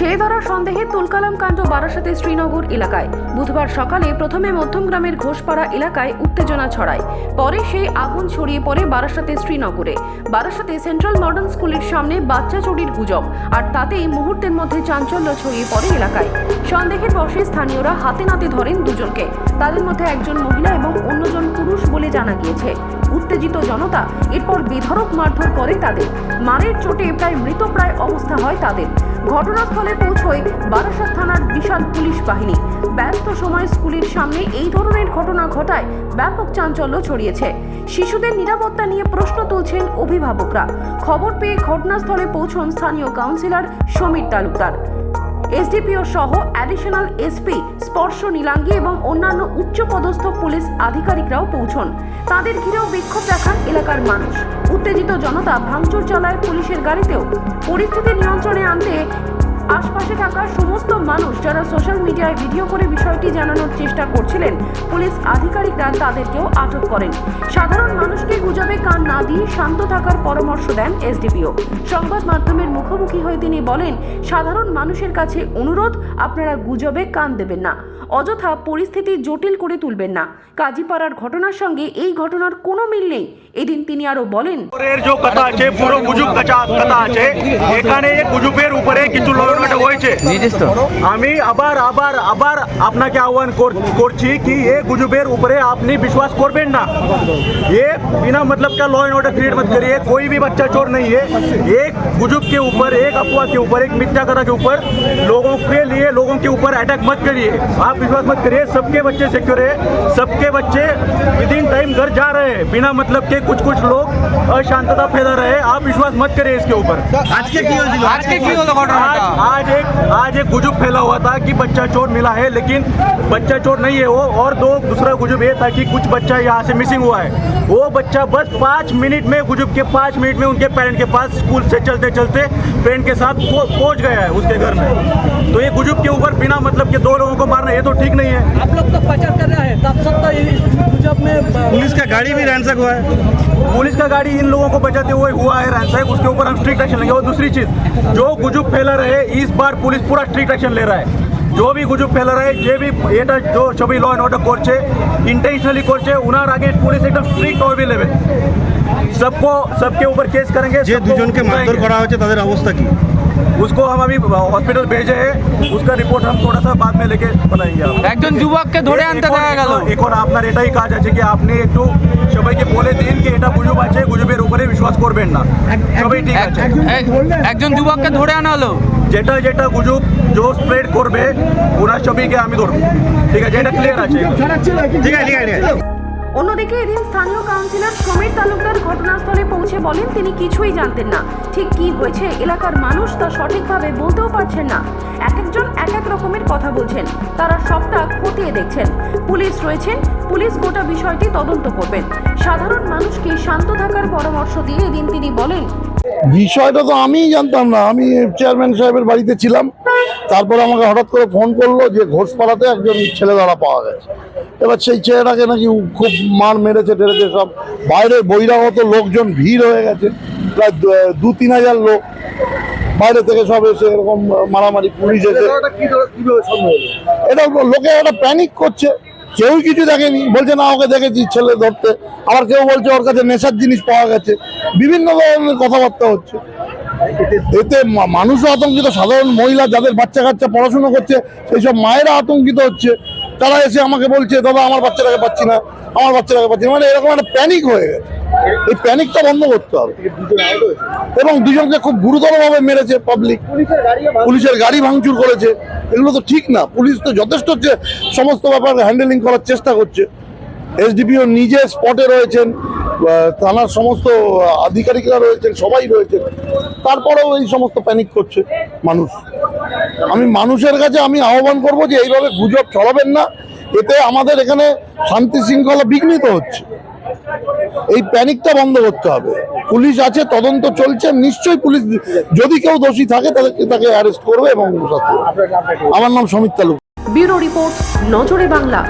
ছেড়ে ধরা সন্দেহে তুলকালাম কাণ্ড বারাসাতে শ্রীনগর এলাকায়। বুধবার সকালে প্রথমে মধ্যমগ্রামের ঘোষপাড়া এলাকায় উত্তেজনা ছড়ায়। পরে সেই আগুন ছড়িয়ে পড়ে বারাসাতে শ্রীনগরে। বারাসাতে সেন্ট্রাল মডার্ন স্কুলের সামনে বাচ্চা চুরির গুজব, আর তাতেই মুহূর্তের মধ্যে চাঞ্চল্য ছড়িয়ে পড়ে এলাকায়। সন্দেহের বশে স্থানীয়রা হাতে নাতে ধরেন দুজনকে। তাদের মধ্যে একজন মহিলা এবং অন্যজন পুরুষ বলে জানা গিয়েছে। উত্তেজিত জনতা এরপর বেধড়ক মারধর করে তাদের। মারের চোটে প্রায় মৃতপ্রায় অবস্থা হয় তাদের। ঘটনাস্থলে পৌঁছয় বারাসাত থানার বিশাল পুলিশ বাহিনী। ব্যস্ত সময় স্কুলের সামনে এই ধরনের ঘটনা ঘটায় ব্যাপক চাঞ্চল্য ছড়িয়েছে। শিশুদের নিরাপত্তা নিয়ে প্রশ্ন তুলছেন অভিভাবকরা। খবর পেয়ে ঘটনাস্থলে পৌঁছন স্থানীয় কাউন্সিলর সমীর তালুকদার। এসডিপিও সহ অ্যাডিশনাল এসপি স্পর্শ নীলাঙ্গি এবং অন্যান্য উচ্চপদস্থ পুলিশ আধিকারিকরাও পৌঁছন। তাদের ঘিরেও বিক্ষোভ দেখান এলাকার মানুষ। উত্তেজিত জনতা ভাঙচুর চালায় পুলিশের গাড়িতেও। পরিস্থিতি নিয়ন্ত্রণে আনতে আশপাশে থাকা সমস্ত মানুষ যারা সোশ্যাল মিডিয়ায় ভিডিও করে বিষয়টি জানানোর চেষ্টা করছিলেন, পুলিশ আধিকারিকরা তাদেরকেও আটক করেন। সাধারণ মানুষকে গুজবে কান না দিয়ে শান্ত থাকার পরামর্শ দেন এসডিপিও। সংবাদ মাধ্যমের মুখোমুখি হয়ে তিনি বলেন, সাধারণ মানুষের কাছে অনুরোধ, আপনারা গুজবে কান দেবেন না। অযথা পরিস্থিতি জটিল করে তুলবেন না। কাজীপাড়ার ঘটনার সঙ্গে এই ঘটনার কোনো মিল নেই। এদিন তিনি আরও বলেন যে কথা আছে, পুরো গুজব কথা আছে, এখানে গুজবের উপরে কিছু লড়াটা হয়েছে আমি আবার আবার আবার আপনাকে আহ্বান কর- করছি কি ये गुजबेर ऊपरे आपने विश्वास करबेन ना ये बिना मतलब का लॉ एंड ऑर्डर क्रिएट मत करिए कोई भी बच्चा चोर नहीं है एक गुजुब के ऊपर एक अफवाह के ऊपर एक मिथ्या कथा के ऊपर लोगों के लिए लोगों के ऊपर अटैक मत करिए आप विश्वास मत करिए सबके बच्चे सिक्योर है सबके बच्चे विद इन टाइम घर जा रहे हैं बिना मतलब के कुछ कुछ लोग अशांतता फैला रहे हैं आप विश्वास मत करिए इसके ऊपर আজকে কি হয়েছিল আজকে কি হলো आज ঘটনাটা आज एक आज एक गुजुब फैला हुआ था कि बच्चा चोर मिला है लेकिन बच्चा चोर नहीं है वो और दो दूसरा गुजुब ये था कि कुछ बच्चा यहाँ से मिसिंग हुआ है। वो बच्चा बस पाँच मिनट में गुजुब के पाँच मिनट में उनके पेरेंट के पास स्कूल से चलते चलते पेरेंट के साथ पहुँच गया है उसके घर में। तो ये गुजुब के ऊपर बिना मतलब के दो लोगों को मारना ये तो ठीक नहीं है। आप लोग तो प्रचार कर रहे हैं तब सब तो गुजब में पुलिस का गाड़ी भी रैंसक हुआ है। पुलिस का गाड़ी इन लोगों को बचाते हुए हुआ है रैंसैक उसके ऊपर हम स्ट्रिक्ट एक्शन लेंगे और दूसरी चीज जो गुजुब फैला रहे इस बार पुलिस पूरा स्ट्रिक्ट एक्शन ले रहा है जो भी গুজব ফেলা রায় যে বি এটা जो ছবি ল এন্ড অর্ডার করছে ইন্টেনশনালি করছে ওনার আগে পুলিশ একদম স্ট্রিক্ট হবে নেবে सबको सबके ऊपर केस करेंगे যে सबको দুজনকে মারধর उठाएंगे। করা হয়েছে তাদের অবস্থা কি उसको हम अभी हॉस्पिटल भेजे हैं उसका रिपोर्ट हम थोड़ा सा बाद में लेके बताएंगे आपको একজন যুবককে ধরে আনতে দেখা গেল এখন আপনার এটাই কাজ আছে কি আপনি একটু সবাইকে আছে গুজবের উপরে বিশ্বাস করবেন না। সবই ঠিক আছে। একজন যুবককে ধরে আনা হলো যেটা যেটা গুজব জো স্প্রেড করবে ওনার ছবিকে আমি ধরবো। ঠিক আছে এটা ক্লিয়ার আছে। ঠিক আছে ঠিক আছে। অন্যদিকে এদিন স্থানীয় কাউন্সিলর সমীর তালুকদার ঘটনাস্থলে পৌঁছে বলেন, তিনি কিছুই জানতেন না। ঠিক কি হয়েছে? এলাকার মানুষ তা সঠিকভাবে বলতেও পারছেন না। এক একজন এক এক রকমের কথা বলছেন। তারা সবটা খতিয়ে দেখছেন। পুলিশ রয়েছেন পুলিশ গোটা বিষয়টি তদন্ত করবেন। সাধারণ মানুষকে শান্ত থাকার পরামর্শ দিয়ে এদিন তিনি বলেন বিষয়টা তো আমিই জানতাম না। আমি চেয়ারম্যান সাহেবের বাড়িতে ছিলাম। তারপর আমাকে হঠাৎ করে ফোন করল যে ঘোষপাড়াতে একজন ছেলে ধরা পাওয়া গেছে। এবার সেই ছেলেটাকে নাকি খুব মার মেরেছে টেরেছে সব। বাইরের বহিরাগত লোকজন ভিড় হয়ে গেছে। প্রায় দু তিন হাজার লোক। বাইরে থেকে সব এসে এরকম মারামারি পুলিশ এসে এটা লোকে একটা প্যানিক করছে। কেউ কিছু দেখেনি। বলছে, না, ওকে দেখেছি ছেলে ধরতে। আবার কেউ বলছে, ওর কাছে নেশার জিনিস পাওয়া গেছে। বিভিন্ন ধরনের কথাবার্তা হচ্ছে। এতে মানুষও আতঙ্কিত। সাধারণ মহিলা যাদের বাচ্চা কাচ্চা পড়াশুনো করছে সেই সব মায়েরা আতঙ্কিত হচ্ছে। তারা এসে আমাকে বলছে, দাদা, আমার বাচ্চাটাকে পাচ্ছি না। আমার বাচ্চাটাকে পাচ্ছি না। মানে এরকম একটা প্যানিক হয়ে গেছে। এই প্যানিকটা বন্ধ করতে হবে। এবং দুজনকে খুব গুরুতরভাবে মেরেছে পাবলিক পুলিশের গাড়ি ভাঙচুর করেছে। এগুলো তো ঠিক না। পুলিশ তো যথেষ্ট সমস্ত ব্যাপার হ্যান্ডেলিং করার চেষ্টা করছে। এসডিপিও নিজে স্পটে রয়েছেন থানার সমস্ত আধিকারিকরা রয়েছেন, সবাই রয়েছেন। তারপরেও এই সমস্ত প্যানিক করছে মানুষ। আমি মানুষের কাছে আমি আহ্বান করব যে এইভাবে গুজব ছড়াবেন না। এতে আমাদের এখানে শান্তি শৃঙ্খলা বিঘ্নিত হচ্ছে। এই প্যানিকটা বন্ধ করতে হবে। পুলিশ আছে, তদন্ত চলছে, নিশ্চয়ই পুলিশ যদি কেউ দোষী থাকে, তাদেরকে তাকে অ্যারেস্ট করবে এবং আমার নাম সমিত তালুক ব্যুরো রিপোর্ট, নজরে বাংলা।